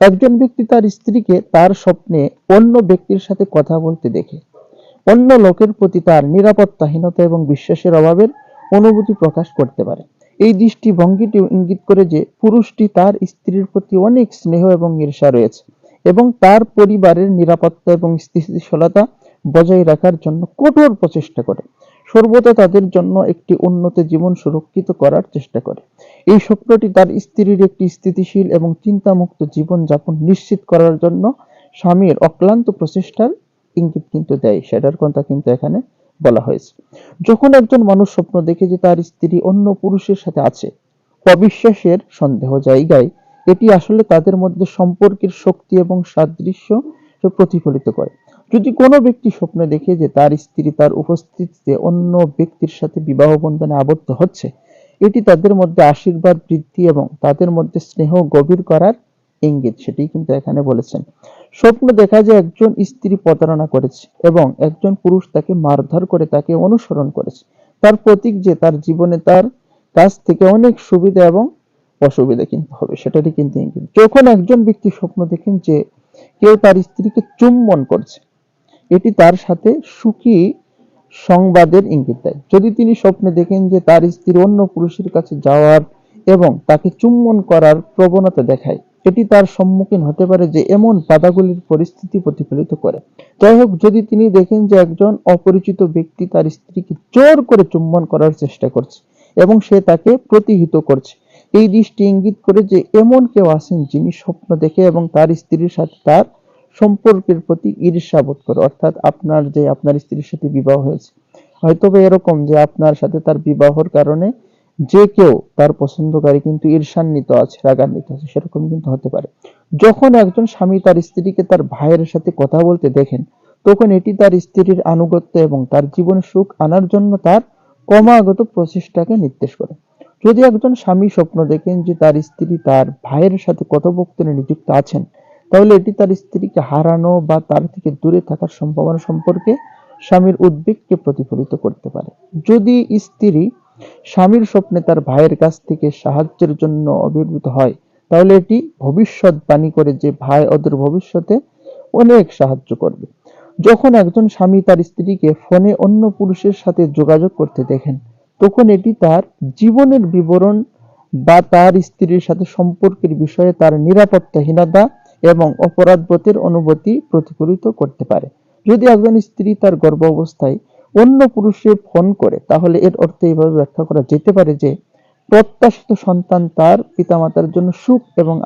একজন ব্যক্তি তার স্ত্রীকে তার স্বপ্নে অন্য ব্যক্তির সাথে কথা বলতে দেখে। অন্য লোকের প্রতি তার নিরাপত্তাহীনতা এবং বিশ্বাসের অভাবের অনুভূতি প্রকাশ করতে পারে। এই দৃষ্টিভঙ্গিটিও ইঙ্গিত করে যে পুরুষটি তার স্ত্রীর প্রতি অনেক স্নেহ এবং ঈর্ষা রয়েছে এবং তার পরিবারের নিরাপত্তা এবং স্থিতিশীলতা বজায় রাখার জন্য কঠোর প্রচেষ্টা করে। সর্বদা তাদের জন্য একটি উন্নত জীবন সুরক্ষিত করার চেষ্টা করে। এই স্বপ্নটি তার স্ত্রীর একটি স্থিতিশীল এবং চিন্তামুক্ত জীবন যাপন নিশ্চিত করার জন্য স্বামীর অক্লান্ত প্রচেষ্টার ইঙ্গিত কিন্তু দেয়। সেটার কথা কিন্তু এখানে বলা হয়েছে। যখন একজন মানুষ স্বপ্ন দেখে যে তার স্ত্রী অন্য পুরুষের সাথে আছে, অবিশ্বাসের সন্দেহ জায়গায় এটি আসলে তাদের মধ্যে সম্পর্কের শক্তি এবং সাদৃশ্য প্রতিফলিত করে। যদি কোনো ব্যক্তি স্বপ্নে দেখে যে তার স্ত্রী তার উপস্থিতিতে অন্য ব্যক্তির সাথে বিবাহ বন্ধনে আবদ্ধ হচ্ছে এটি তাদের মধ্যে আশীর্বাদ বৃদ্ধি এবং তাদের মধ্যে স্নেহ গভীর করার ইঙ্গিত। সেটি কিন্তু এখানে বলেছেন। স্বপ্ন দেখা যায় একজন স্ত্রী প্রতারণা করেছে এবং একজন পুরুষ তাকে মারধর করে তাকে অনুসরণ করেছে। তার প্রতীক যে, তার জীবনে তার কাছ থেকে অনেক সুবিধা এবং অসুবিধা কিন্তু হবে, সেটারই কিন্তু ইঙ্গিত। যখন একজন ব্যক্তি স্বপ্ন দেখেন যে, কেউ তার স্ত্রীকে চুম্বন করছে, এটি তার সাথে সুখী সংবাদের ইঙ্গিত দেয়। যদি তিনি স্বপ্নে দেখেন যে তার স্ত্রী অন্য পুরুষের কাছে যাওয়ার এবং তাকে চুম্বন করার প্রবণতা দেখায়, এটি তার সম্মুখীন হতে পারে যে এমন বাধাগুলির পরিস্থিতি প্রতিফলিত করে। যাই হোক, যদি তিনি দেখেন যে একজন অপরিচিত ব্যক্তি তার স্ত্রীকে জোর করে চুম্বন করার চেষ্টা করছে এবং সে তাকে প্রতিহিত করছে, এই দৃষ্টি ইঙ্গিত করে যে এমন কেউ আছেন যিনি স্বপ্ন দেখে এবং তার স্ত্রীর সাথে তার সম্পর্কের প্রতি ঈর্ষা বোধ করে, অর্থাৎ আপনার যে আপনার স্ত্রীর সাথে বিবাহ হয়েছে। হয়তো বা এরকম যে আপনার সাথে তার বিবাহর কারণে যে কেউ তার পছন্দকারী কিন্তু ঈর্ষান্বিত আছে, রাগান্বিত আছে, সেরকম কিন্তু হতে পারে। যখন একজন স্বামী তার স্ত্রীকে তার ভাইয়ের সাথে কথা বলতে দেখেন, তখন এটি তার স্ত্রীর আনুগত্য এবং তার জীবন সুখ আনার জন্য তার ক্রমাগত প্রচেষ্টাকে নির্দেশ করে। যদি একজন স্বামী স্বপ্ন দেখেন যে তার স্ত্রী তার ভাইয়ের সাথে কথোপকথনে নিযুক্ত আছেন তাহলে এটি তার স্ত্রীকে হারানো বা তার থেকে দূরে থাকার সম্ভাবনা সম্পর্কে স্বামীর উদ্বেগকে প্রতিফলিত করতে পারে। যদি স্ত্রী স্বামীর স্বপ্নে তার ভাইয়ের কাছ থেকে সাহায্যের জন্য অভিভূত হয়, তাহলে এটি ভবিষ্যৎবাণী করে যে ভাই ওদের ভবিষ্যতে অনেক সাহায্য করবে। যখন একজন স্বামী তার স্ত্রীকে ফোনে অন্য পুরুষের সাথে যোগাযোগ করতে দেখেন, তখন এটি তার জীবনের বিবরণ বা তার স্ত্রীর সাথে সম্পর্কের বিষয়ে তার নিরাপত্তাহীনতা এবং অপরাধবোধের অনুভূতি প্রতিফলিত করতে পারে। যদি একজন স্ত্রী তার গর্ভ অবস্থায় অন্য পুরুষে ফোন করে, তাহলে এর অর্থ এইভাবে ব্যাখ্যা করা যেতে পারে যে, প্রত্যাশিত সন্তান তার পিতামাতার জন্য সুখ এবং